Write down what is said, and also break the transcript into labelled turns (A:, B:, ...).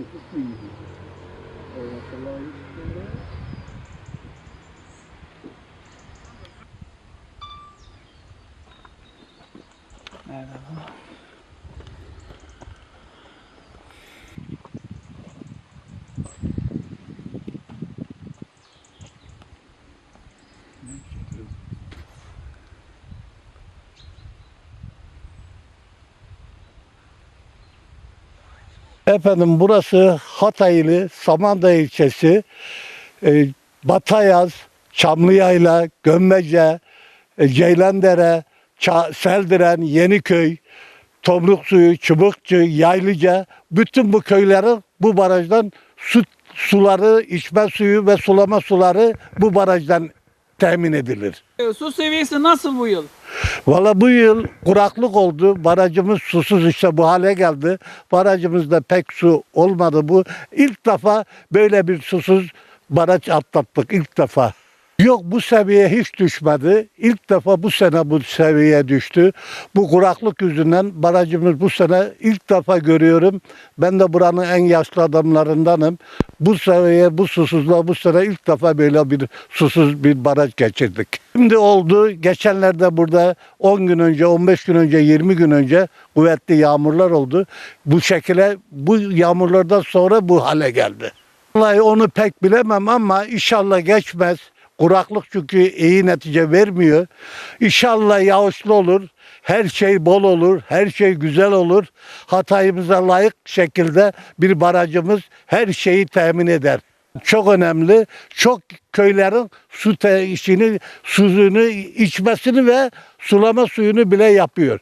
A: should just breathe. Or the light go there. Merhaba.
B: Efendim burası Hataylı Samandağ ilçesi. E, Batayaz, Çamlıyayla, Gömmece, e, Ceylandere, Ça- Seldiren, Yeniköy, Tomruk Çubukçu, Yaylıca bütün bu köylerin bu barajdan su suları, içme suyu ve sulama suları bu barajdan temin edilir.
C: Ee, Su seviyesi nasıl bu yıl?
B: Valla bu yıl kuraklık oldu. Barajımız susuz işte bu hale geldi. Barajımızda pek su olmadı. Bu ilk defa böyle bir susuz baraj atlattık ilk defa. Yok bu seviye hiç düşmedi. İlk defa bu sene bu seviyeye düştü. Bu kuraklık yüzünden barajımız bu sene ilk defa görüyorum. Ben de buranın en yaşlı adamlarındanım. Bu seviye, bu susuzluğa bu sene ilk defa böyle bir susuz bir baraj geçirdik. Şimdi oldu. Geçenlerde burada 10 gün önce, 15 gün önce, 20 gün önce kuvvetli yağmurlar oldu. Bu şekilde bu yağmurlardan sonra bu hale geldi. Vallahi onu pek bilemem ama inşallah geçmez. Kuraklık çünkü iyi netice vermiyor. İnşallah yağışlı olur. Her şey bol olur. Her şey güzel olur. Hatayımıza layık şekilde bir barajımız her şeyi temin eder. Çok önemli. Çok köylerin su işini, suyunu içmesini ve sulama suyunu bile yapıyor.